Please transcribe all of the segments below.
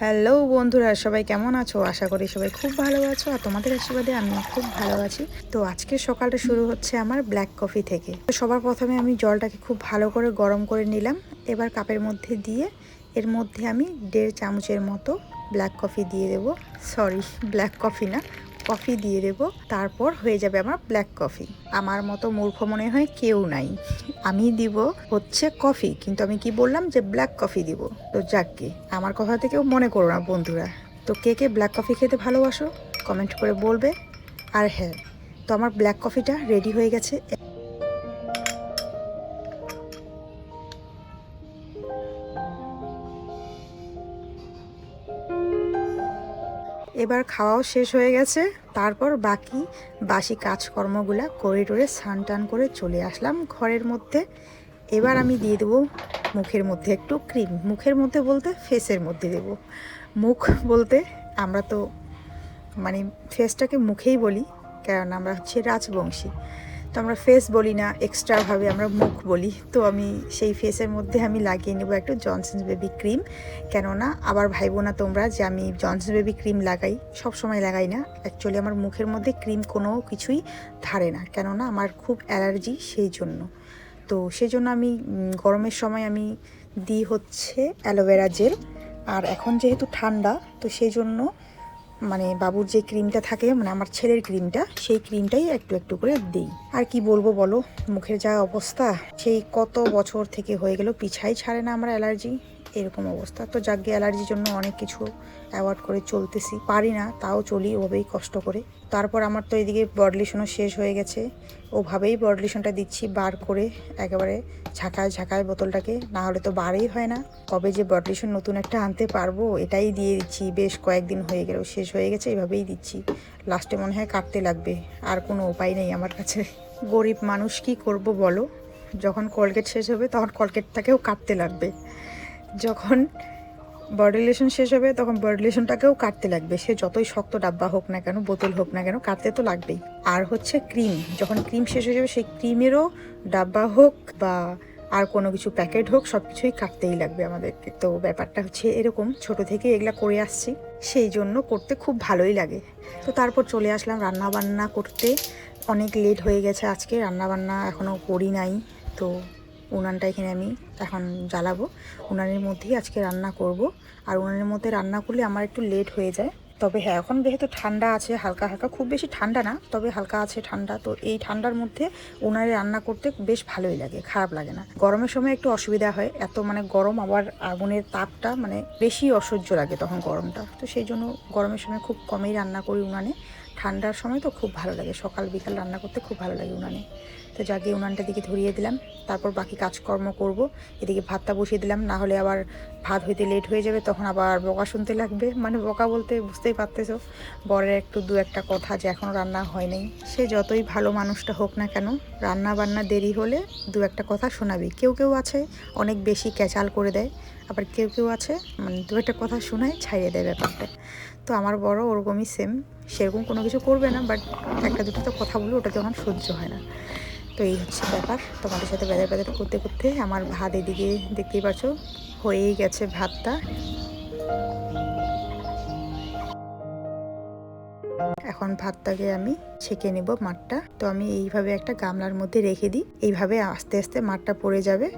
Hello বন্ধুরা, সবাই কেমন আছো? আশা করি সবাই খুব ভালো আছো আর তোমাদের আশীর্বাদে আমি খুব ভালো আছি। তো আজকে সকালটা শুরু হচ্ছে আমার ব্ল্যাক কফি থেকে। তো সবার প্রথমে আমি জলটাকে খুব ভালো করে গরম করে নিলাম। এবার কাপের মধ্যে দিয়ে এর মধ্যে আমি দেড় চামচের মতো ব্ল্যাক কফি দিয়ে দেব। সরি ব্ল্যাক কফি না। কফি দিয়ে দেব। তারপর হয়ে যাবে আমার ব্ল্যাক কফি আমার মতো মূর্খ মনে হয় কেউ নাই। আমি দিব হচ্ছে কফি কিন্তু আমি কি বললাম যে ব্ল্যাক কফি দিব? তো যাককে আমার কথা থেকেও মনে করো না বন্ধুরা। তো কে কে ব্ল্যাক কফি খেতে ভালোবাসো কমেন্ট করে বলবে। আর হ্যাঁ তো আমার ব্ল্যাক কফিটা রেডি হয়ে গেছে। এবার খাওয়াও শেষ হয়ে গেছে। তারপর বাকি, বাসি কাজকর্মগুলা করে টোরে স্নান টান করে চলে আসলাম ঘরের মধ্যে। এবার আমি দিয়ে দেবো মুখের মধ্যে একটু ক্রিম। মুখের মধ্যে বলতে ফেসের মধ্যে দেব। মুখ বলতে আমরা তো মানে ফেসটাকে মুখেই বলি কারণ আমরা হচ্ছে রাজবংশী। তো আমরা ফেস বলি না এক্সট্রাভাবে আমরা মুখ বলি। তো আমি সেই ফেসের মধ্যে আমি লাগিয়ে নেব একটু জনসন্স বেবি ক্রিম কেননা আবার ভাইবো না তোমরা যে আমি জনসন্স বেবি ক্রিম লাগাই। সব সময় লাগাই না। অ্যাকচুয়ালি আমার মুখের মধ্যে ক্রিম কোনো কিছুই ধারে না। কেননা আমার খুব অ্যালার্জি সেই জন্য। তো সেই জন্য আমি গরমের সময় আমি দিই হচ্ছে অ্যালোভেরা জেল আর এখন যেহেতু ঠান্ডা, তো সেই জন্য মানে বাবুর যে ক্রিমটা থাকে মানে আমার ছেলের ক্রিমটা সেই ক্রিমটাই একটু একটু করে দিই। আর কি বলব বলো, মুখের যা অবস্থা, সেই কত বছর থেকে হয়ে গেল, পিছাই ছাড়ে না আমার অ্যালার্জি। এরকম অবস্থা। তো যাকে অ্যালার্জির জন্য অনেক কিছু অ্যাওয়ার্ড করে চলতেছি, পারি না, তাও চলি ওভাবেই কষ্ট করে। তারপর আমার তো এদিকে বডলিশনও শেষ হয়ে গেছে। ওভাবেই বডলিশনটা দিচ্ছি, বার করে একেবারে ঝাঁকায় ঝাঁকায় বোতলটাকে না হলে তো বারেই হয় না। কবে যে বডলিশন নতুন একটা আনতে পারব, এটাই দিয়ে দিচ্ছি। বেশ কয়েকদিন হয়ে গেল শেষ হয়ে গেছে, এভাবেই দিচ্ছি। লাস্টে মনে হয় কাটতে লাগবে, আর কোনো উপায় নেই আমার কাছে। গরিব মানুষ কি করব বলো? যখন কলগেট শেষ হবে, তখন কলগেটটাকেও কাটতে লাগবে। যখন বডিলেশন শেষ হবে, তখন বডিলেশনটাকেও কাটতে লাগবে। সে যতই শক্ত ডাব্বা হোক না কেন, বোতল হোক না কেন, কাটতে তো লাগবেই। আর হচ্ছে ক্রিম যখন ক্রিম শেষ হয়ে যাবে, সেই ক্রিমেরও ডাব্বা হোক বা আর কোনো কিছু প্যাকেট হোক সব কিছুই কাটতেই লাগবে আমাদেরকে। তো ব্যাপারটা হচ্ছে এরকম, ছোট থেকে এগুলা করে আসছি। সেই জন্য করতে খুব ভালোই লাগে। তো তারপর চলে আসলাম রান্না বান্না করতে। অনেক লেট হয়ে গেছে আজকে রান্না বান্না এখনও করি নাই। তো উনানটা এখানে আমি এখন জ্বালাবো। উনানের মধ্যেই আজকে রান্না করব। আর উনানের মধ্যে রান্না করলে আমার একটু লেট হয়ে যায়। তবে হ্যাঁ এখন যেহেতু ঠান্ডা আছে, হালকা হালকা, খুব বেশি ঠান্ডা না, তবে হালকা আছে ঠান্ডা। তো এই ঠান্ডার মধ্যে উনানে রান্না করতে বেশ ভালোই লাগে, খারাপ লাগে না। গরমের সময় একটু অসুবিধা হয়, এত মানে গরম আবার আগুনের তাপটা মানে বেশি অসহ্য লাগে তখন গরমটা। তো সেই জন্য গরমের সময় খুব কমেই রান্না করি উনানে। ঠান্ডার সময় তো খুব ভালো লাগে, সকাল বিকাল রান্না করতে খুব ভালো লাগে উনানে। তো জাগে উনানটা দিকে ধরিয়ে দিলাম। তারপর বাকি কাজকর্ম করব। এদিকে ভাতটা বসিয়ে দিলাম, না হলে আবার ভাত হইতে লেট হয়ে যাবে, তখন আবার বকা শুনতে লাগবে। মানে বকা বলতে বুঝতেই পারতেছো। বরের একটু দু একটা কথা যে এখনও রান্না হয় নাই সে যতই ভালো মানুষটা হোক না কেন, রান্না বান্না দেরি হলে দু একটা কথা শোনাবি। কেউ কেউ আছে অনেক বেশি ক্যাচাল করে দেয়, আবার কেউ কেউ আছে মানে দু একটা কথা শোনায় ছাইড়ে দেয় ব্যাপারটা। তো আমার বড় ওরকমই সেম সেরকম কোনো কিছু করবে না বাট একটা দুটো তো কথা বলে ওটা যখন সহ্য হয় না। তো এই হচ্ছে ব্যাপার। তোমাদের সাথে বেদার বেদার করতে করতে আমার ভাত এদিকে দেখতেই পাচ্ছ হয়েই গেছে ভাতটা। এখন ভাতটাকে আমি ছেঁকে নেব মাঠটা। তো আমি এইভাবে একটা গামলার মধ্যে রেখে দিই। এইভাবে আস্তে আস্তে মাঠটা পড়ে যাবে।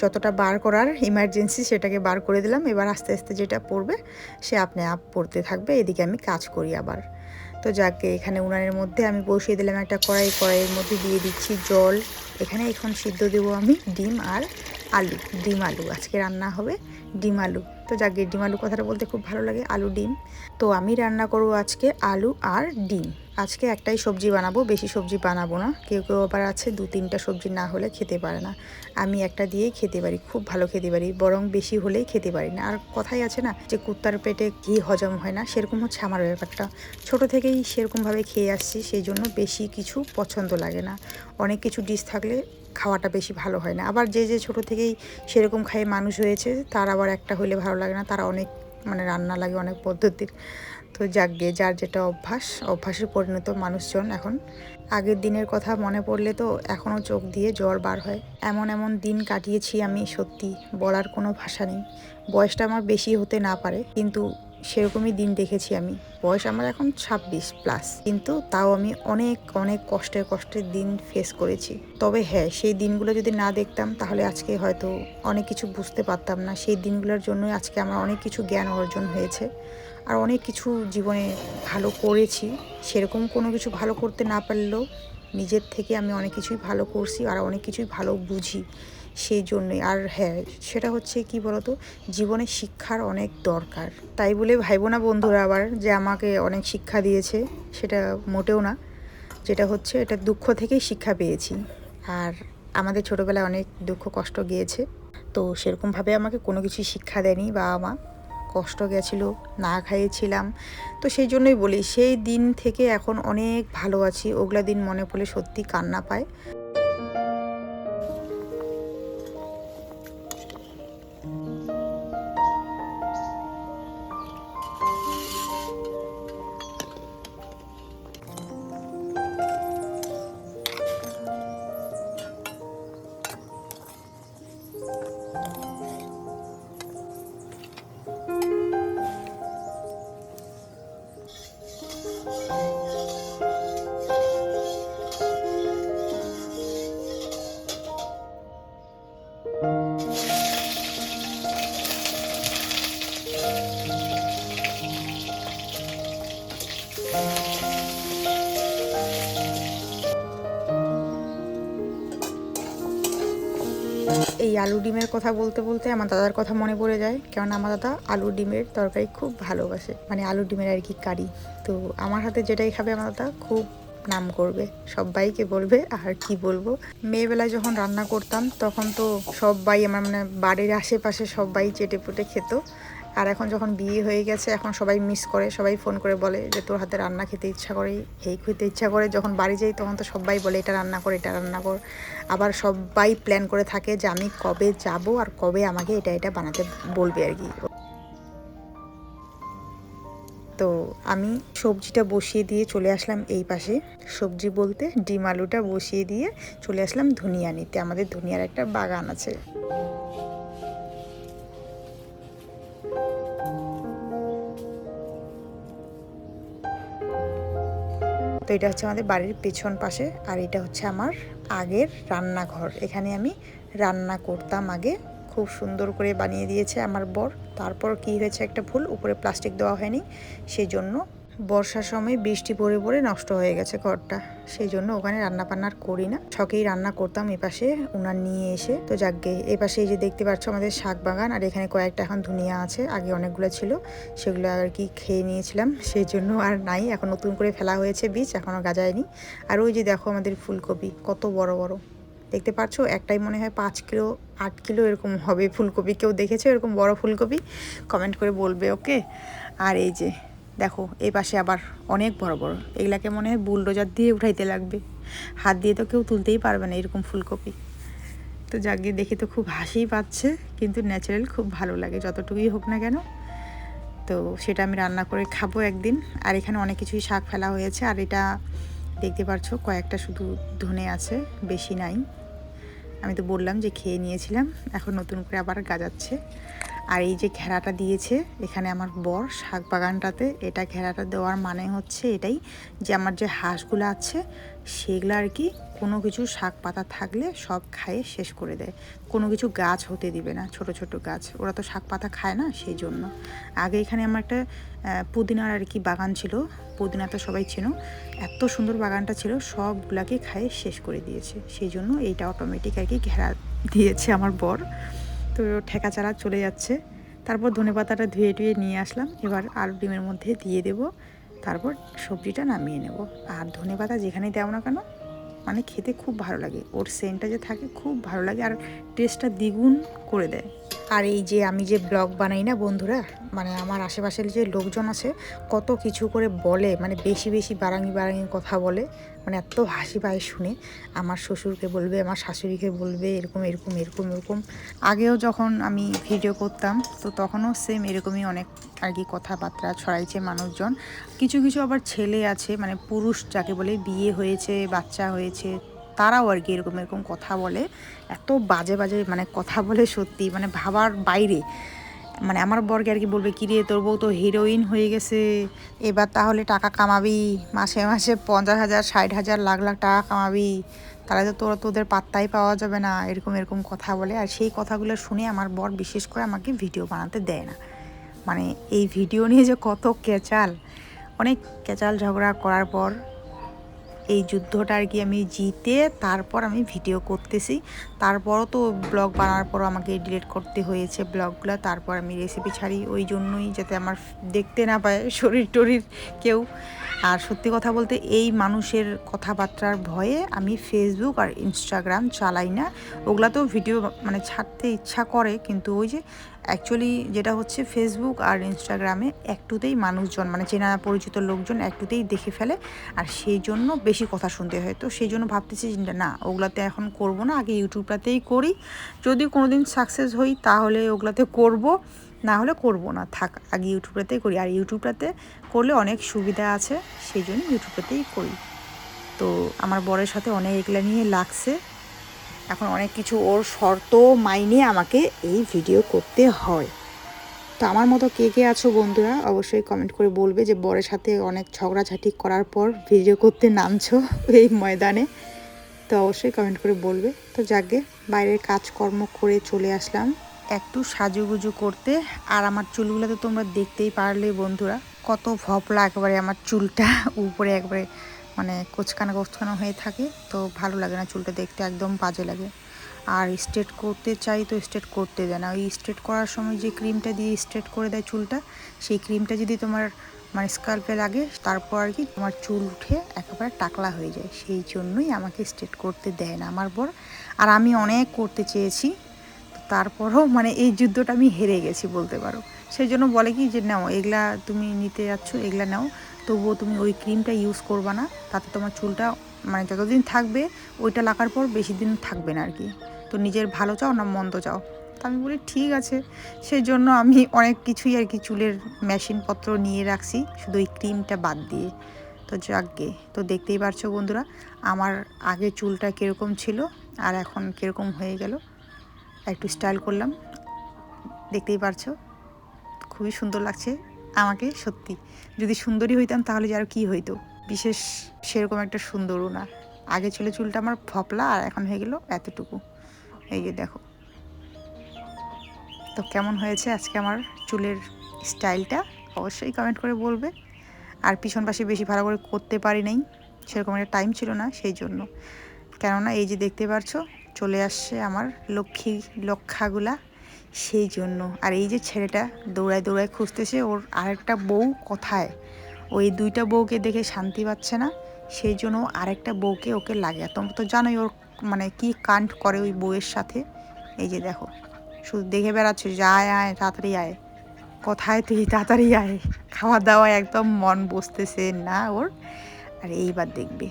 যতটা বার করার ইমার্জেন্সি সেটাকে বার করে দিলাম। এবার আস্তে আস্তে যেটা পড়বে, সে আপনি আপ পড়তে থাকবে। এদিকে আমি কাজ করি আবার। তো যাকে, এখানে উনানের মধ্যে আমি বসিয়ে দিলাম একটা কড়াই। কড়াইয়ের মধ্যে দিয়ে দিচ্ছি জল। এখানে এখন সিদ্ধ দেবো আমি ডিম আর আলু, ডিম আলু। আজকে রান্না হবে ডিম আলু। তো যাকে ডিম আলু কথাটা বলতে খুব ভালো লাগে, আলু ডিম। তো আমি রান্না করব আজকে আলু আর ডিম। আজকে একটাই সবজি বানাবো, বেশি সবজি বানাবো না। কেউ কেউ আবার আছে দু তিনটা সবজি না হলে খেতে পারে না। আমি একটা দিয়েই খেতে পারি, খুব ভালো খেতে পারি, বরং বেশি হলেই খেতে পারি না। আর কথাই আছে না যে, কুত্তার পেটে ঘি হজম হয় না, সেরকম হচ্ছে আমার ব্যাপারটা। ছোট থেকেই সেরকমভাবে খেয়ে আসছি, সেই জন্য বেশি কিছু পছন্দ লাগে না। অনেক কিছু ডিশ থাকলে খাওয়াটা বেশি ভালো হয় না। আবার যে যে ছোট থেকেই সেরকম খাই মানুষ হয়েছে, তার আবার একটা হইলে ভালো লাগে না, তারা অনেক মানে রান্না লাগে অনেক পদ্ধতির। তো যাকগে, যার যেটা অভ্যাস, অভ্যাসে পরিণত মানুষজন এখন। আগের দিনের কথা মনে পড়লে তো এখনও চোখ দিয়ে জ্বর বার হয়। এমন এমন দিন কাটিয়েছি আমি সত্যি, বলার কোনো ভাষা নেই। বয়সটা আমার বেশি হতে না পারে, কিন্তু সেরকমই দিন দেখেছি আমি। বয়স আমার এখন ছাব্বিশ প্লাস, কিন্তু তাও আমি অনেক অনেক কষ্টের কষ্টের দিন ফেস করেছি। তবে হ্যাঁ সেই দিনগুলো যদি না দেখতাম, তাহলে আজকে হয়তো অনেক কিছু বুঝতে পারতাম না। সেই দিনগুলোর জন্যই আজকে আমার অনেক কিছু জ্ঞান অর্জন হয়েছে। আর অনেক কিছু জীবনে ভালো করেছি। সেরকম কোনো কিছু ভালো করতে না পারলেও নিজের থেকে আমি অনেক কিছুই ভালো করছি আর অনেক কিছুই ভালো বুঝি সেই জন্যই। আর হ্যাঁ সেটা হচ্ছে কি বলতো? জীবনে শিক্ষার অনেক দরকার। তাই বলে ভাইবো না বন্ধুরা আবার যে আমাকে অনেক শিক্ষা দিয়েছে, সেটা মোটেও না। যেটা হচ্ছে এটা দুঃখ থেকেই শিক্ষা পেয়েছি। আর আমাদের ছোটোবেলায় অনেক দুঃখ কষ্ট গিয়েছে। তো সেরকমভাবে আমাকে কোনো কিছুই শিক্ষা দেয়নি বাবা মা। কষ্ট গেছিল, না খাইয়েছিলাম। তো সেই জন্যই বলি, সেই দিন থেকে এখন অনেক ভালো আছি। ওগুলা দিন মনে পড়লে সত্যি কান্না পায়। এই আলু ডিমের কথা বলতে বলতে আমার দাদার কথা মনে পড়ে যায়। কারণ আমার দাদা আলু ডিমের তরকারি খুব ভালোবাসে। মানে আলু ডিমের আর কি কারি। তো আমার হাতে যেটাই খাবে আমার দাদা খুব নাম করবে। সবাইকে বলবে, আর কি বলব? মেয়েবেলায় যখন রান্না করতাম, তখন তো সবাই আমার মানে বাড়ির আশেপাশে সবাই চেটে পুটে খেত। আর এখন যখন বিয়ে হয়ে গেছে, এখন সবাই মিস করে, সবাই ফোন করে বলে যে তোর হাতে রান্না খেতে ইচ্ছা করে, এই খেতে ইচ্ছা করে। যখন বাড়ি যাই তখন তো সবাই বলে, এটা রান্না কর, এটা রান্না কর। আবার সবাই প্ল্যান করে থাকে যে আমি কবে যাব আর কবে আমাকে এটা এটা বানাতে বলবে আর কি। তো আমি সবজিটা বসিয়ে দিয়ে চলে আসলাম এই পাশে। সবজি বলতে ডিম আলুটা বসিয়ে দিয়ে চলে আসলাম ধনিয়া নিতে। আমাদের ধনিয়ার একটা বাগান আছে। তো এটা হচ্ছে আমাদের বাড়ির পেছন পাশে আর এটা হচ্ছে আমার আগের রান্নাঘর। এখানে আমি রান্না করতাম আগে। খুব সুন্দর করে বানিয়ে দিয়েছে আমার বর। তারপর কি হয়েছে একটা ভুল? উপরে প্লাস্টিক দেওয়া হয়নি। সেই জন্য বর্ষার সময় বৃষ্টি পড়ে পড়ে নষ্ট হয়ে গেছে ঘরটা। সেই জন্য ওখানে রান্না বান্নার করি না। ছকেই রান্না করতাম এপাশে উনার নিয়ে এসে। তো যাকগে, এপাশে এই যে দেখতে পাচ্ছ আমাদের শাক বাগান, আর এখানে কয়েকটা এখন ধুনিয়া আছে, আগে অনেকগুলো ছিল। সেগুলো আর কি খেয়ে নিয়েছিলাম, সেই জন্য আর নাই। এখন নতুন করে ফেলা হয়েছে বীজ, এখনও গাজায়নি। আর ওই যে দেখো আমাদের ফুলকপি, কত বড় বড়। দেখতে পাচ্ছ, একটাই মনে হয় পাঁচ কিলো, আট কিলো এরকম হবে ফুলকপি। কেউ দেখেছে এরকম বড় ফুলকপি? কমেন্ট করে বলবে, ওকে? আর এই যে দেখো, এই পাশে আবার অনেক বড় বড়। এগুলাকে মনে হয় বুলডোজার দিয়ে উঠাইতে লাগবে। হাত দিয়ে তো কেউ তুলতেই পারবে না এরকম ফুলকপি। তো যাকে দেখে তো খুব হাসিই পাচ্ছে, কিন্তু ন্যাচারাল খুব ভালো লাগে, যতটুকুই হোক না কেন। তো সেটা আমি রান্না করে খাব একদিন। আর এখানে অনেক কিছুই শাক ফেলা হয়েছে, আর এটা দেখতে পারছ কয়েকটা শুধু ধনে আছে, বেশি নাই। আমি তো বললাম যে খেয়ে নিয়েছিলাম, এখন নতুন করে আবার গাজাচ্ছে। আর এই যে ঘেরাটা দিয়েছে, এখানে আমার বর শাক বাগানটাতে এটা ঘেরাটা দেওয়ার মানে হচ্ছে এটাই যে আমার যে হাঁসগুলো আছে, সেগুলো আর কি কোনো কিছু শাক পাতা থাকলে সব খায়ে শেষ করে দেয়। কোনো কিছু গাছ হতে দিবে না, ছোট ছোট গাছ। ওরা তো শাক পাতা খায় না সেই জন্য। আগে এখানে আমার একটা পুদিনার আর কি বাগান ছিল, পুদিনা তো সবাই ছিল এত সুন্দর বাগানটা ছিল, সবগুলাকে খায়ে শেষ করে দিয়েছে। সেই জন্য এইটা অটোমেটিক আর কি ঘেরা দিয়েছে আমার বর। তো ঠেকা চারা চলে যাচ্ছে। তারপর ধনে পাতাটা ধুয়ে টুয়ে নিয়ে আসলাম। এবার আলু ডিমের মধ্যে দিয়ে দেব। তারপর সবজিটা নামিয়ে নেব। আর ধনে পাতা যেখানেই দেও না কেন মানে খেতে খুব ভালো লাগে। ওর সেন্টটা যে থাকে, খুব ভালো লাগে। আর টেস্টটা দ্বিগুণ করে দেয়। আর এই যে আমি যে ব্লগ বানাই না বন্ধুরা মানে আমার আশেপাশের যে লোকজন আছে, কত কিছু করে বলে মানে বেশি বেশি বারাঙ্গি বারাঙ্গি কথা বলে মানে এত হাসি পায় শুনে। আমার শ্বশুরকে বলবে, আমার শাশুড়িকে বলবে, এরকম এরকম এরকম এরকম। আগেও যখন আমি ভিডিও করতাম, তো তখনও সেম এরকমই অনেক আর কি কথাবার্তা ছড়াইছে মানুষজন। কিছু কিছু আবার ছেলে আছে মানে পুরুষ যাকে বলে বিয়ে হয়েছে, বাচ্চা হয়েছে তারাও আর কি এরকম এরকম কথা বলে। এত বাজে বাজে মানে কথা বলে সত্যি মানে ভাবার বাইরে। মানে আমার বর্গে আর কি বলবে, কিরে, তোর বউ তো হিরোইন হয়ে গেছে। এবার তাহলে টাকা কামাবি। মাসে মাসে পঞ্চাশ হাজার, ষাট হাজার, লাখ লাখ টাকা কামাবি। তাহলে তো তোর, তোদের পাত্তাই পাওয়া যাবে না। এরকম এরকম কথা বলে। আর সেই কথাগুলো শুনে আমার বর বিশেষ করে আমাকে ভিডিও বানাতে দেয় না। মানে এই ভিডিও নিয়ে যে কত কেচাল, অনেক কেচাল ঝগড়া করার পর এই যুদ্ধটা আর কি আমি জিতে তারপর আমি ভিডিও করতেছি। তারপরও তো ব্লগ বানার পরও আমাকে ডিলিট করতে হয়েছে ব্লগগুলো। তারপর আমি রেসিপি ছাড়ি ওই জন্যই যাতে আমার দেখতে না পায় শরীর টরির কেউ। আর সত্যি কথা বলতে এই মানুষের কথাবার্তার ভয়ে আমি ফেসবুক আর ইনস্টাগ্রাম চালাই না। ওগুলাতেও ভিডিও মানে ছাড়তে ইচ্ছা করে। কিন্তু ওই যে অ্যাকচুয়ালি যেটা হচ্ছে ফেসবুক আর ইনস্টাগ্রামে একটুতেই মানুষজন মানে চেনা পরিচিত লোকজন একটুতেই দেখে ফেলে, আর সেই জন্য বেশি কথা শুনতে হয়। তো সেই জন্য ভাবতেছি না, ওগুলাতে এখন করব না, আগে ইউটিউবটাতেই করি। যদি কোনো দিন সাকসেস হই, তাহলে ওগুলাতে করব, না হলে করব না। থাক, আগে ইউটিউবটাতেই করি। আর ইউটিউবটাতে করলে অনেক সুবিধা আছে, সেই জন্য ইউটিউবটাতেই করি। তো আমার বরের সাথে অনেক এগুলা নিয়ে লাগছে। এখন অনেক কিছু ওর শর্ত মাইনে আমাকে এই ভিডিও করতে হয়। তো আমার মতো কে কে আছো বন্ধুরা, অবশ্যই কমেন্ট করে বলবে যে বরের সাথে অনেক ঝগড়াঝাটি করার পর ভিডিও করতে নামছো এই ময়দানে। তো অবশ্যই কমেন্ট করে বলবে। তো যাকে বাইরের কাজকর্ম করে চলে আসলাম। একটু সাজুগুজু করতে। আর আমার চুলগুলো তো তোমরা দেখতেই পারলে বন্ধুরা, কত ভপলা একেবারে আমার চুলটা, উপরে একবারে মানে কোচকানো কোচকানো হয়ে থাকে, তো ভালো লাগে না চুলটা দেখতে, একদম বাজে লাগে। আর স্ট্রেট করতে চাই তো স্ট্রেট করতে দেয় না। ওই স্ট্রেট করার সময় যে ক্রিমটা দিয়ে স্ট্রেট করে দেয় চুলটা, সেই ক্রিমটা যদি তোমার মানে স্কাল্পে লাগে, তারপর আর কি তোমার চুল উঠে একেবারে টাকলা হয়ে যায়। সেই জন্যই আমাকে স্ট্রেট করতে দেয় না আমার বর। আর আমি অনেক করতে চেয়েছি তারপরও মানে এই যুদ্ধটা আমি হেরে গেছি বলতে পারো। সেই জন্য বলে কি যে, নাও, এগুলা তুমি নিতে যাচ্ছ, এগুলা নাও। তবুও তুমি ওই ক্রিমটা ইউজ করবা না। তাতে তোমার চুলটা মানে যতদিন থাকবে, ওইটা লাগার পর বেশি দিন থাকবে না আর কি তো নিজের ভালো চাও না মন্দ চাও? তো আমি বলি, ঠিক আছে। সেই জন্য আমি অনেক কিছুই আর কি চুলের মেশিনপত্র নিয়ে রাখছি, শুধু ওই ক্রিমটা বাদ দিয়ে। তো যাকগে, তো দেখতেই পারছ বন্ধুরা, আমার আগে চুলটা কীরকম ছিল আর এখন কীরকম হয়ে গেল। একটু স্টাইল করলাম, দেখতেই পারছ? খুবই সুন্দর লাগছে। আমাকে, সত্যি। যদি সুন্দরী হইতাম তাহলে যে আর কি হইতো? বিশেষ সেরকম একটা সুন্দরও না। আগে ছিল চুলটা আমার ফপলা আর এখন হয়ে গেল এতটুকু। এই যে দেখো। তো কেমন হয়েছে আজকে আমার চুলের স্টাইলটা? অবশ্যই কমেন্ট করে বলবে। আর পিছন পাশে বেশি ভালো করে করতে পারি নাই। সেরকম একটা টাইম ছিল না সেই জন্য। কেননা এই যে দেখতে পারছ, চলে আসছে আমার লক্ষ্মী, লক্ষাগুলা। সেই জন্য। আর এই যে ছেলেটা দৌড়ায় দৌড়ায় খুঁজতেছে, ওর আরেকটা বউ কোথায়? ওই দুইটা বউকে দেখে শান্তি পাচ্ছে না, সেই জন্য আরেকটা বউকে ওকে লাগে। তোমরা তো জানোই ওর মানে কি কাণ্ড করে ওই বউয়ের সাথে। এই যে দেখো, শুধু দেখে বেড়াচ্ছে, যে আয় আয়, তাড়াতাড়ি আয়। কোথায় তুই? তাড়াতাড়ি আয়। খাওয়া দাওয়া একদম মন বসতেছে না ওর। আর এইবার দেখবে।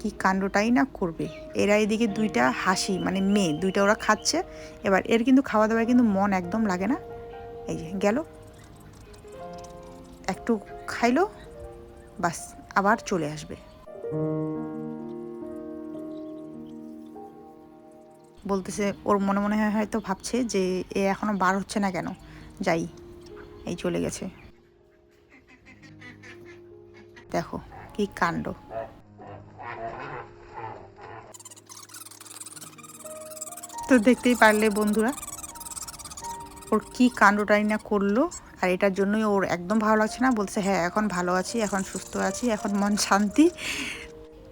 কি কাণ্ডটাই না করবে। এরা এদিকে দুইটা হাসি মানে মেয়ে, দুইটা ওরা খাচ্ছে। এবার এর কিন্তু খাওয়া দাওয়ায় কিন্তু মন একদম লাগে না। এই যে গেল। একটু খাইলো, বাস, আবার চলে আসবে। বলতেছে, ওর মনে মনে হয় হয়তো ভাবছে যে এ এখনও বার হচ্ছে না কেন? যাই, এই চলে গেছে। দেখো, কি কাণ্ড। তো দেখতেই পারলে বন্ধুরা। ওর কি কাণ্ডটাই না করল, আর এটার জন্যই ওর একদম ভালো লাগছে না। বলছে হ্যাঁ এখন ভালো আছি, এখন সুস্থ আছি, এখন মন শান্তি।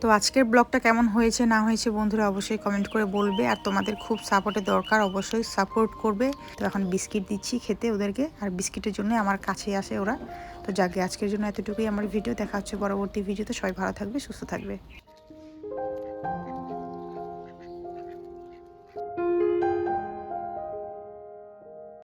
তো আজকের ব্লগটা কেমন হয়েছে, না হয়েছে বন্ধুরা, অবশ্যই কমেন্ট করে বলবে। আর তোমাদের খুব সাপোর্টের দরকার, অবশ্যই সাপোর্ট করবে। তো এখন বিস্কিট দিচ্ছি খেতে ওদেরকে, আর বিস্কিটের জন্য আমার কাছে আসে ওরা। তো যাকে আজকের জন্য এতটুকুই আমার ভিডিও। দেখা হচ্ছে পরবর্তী ভিডিওতে। সবাই ভালো থাকবে, সুস্থ থাকবে।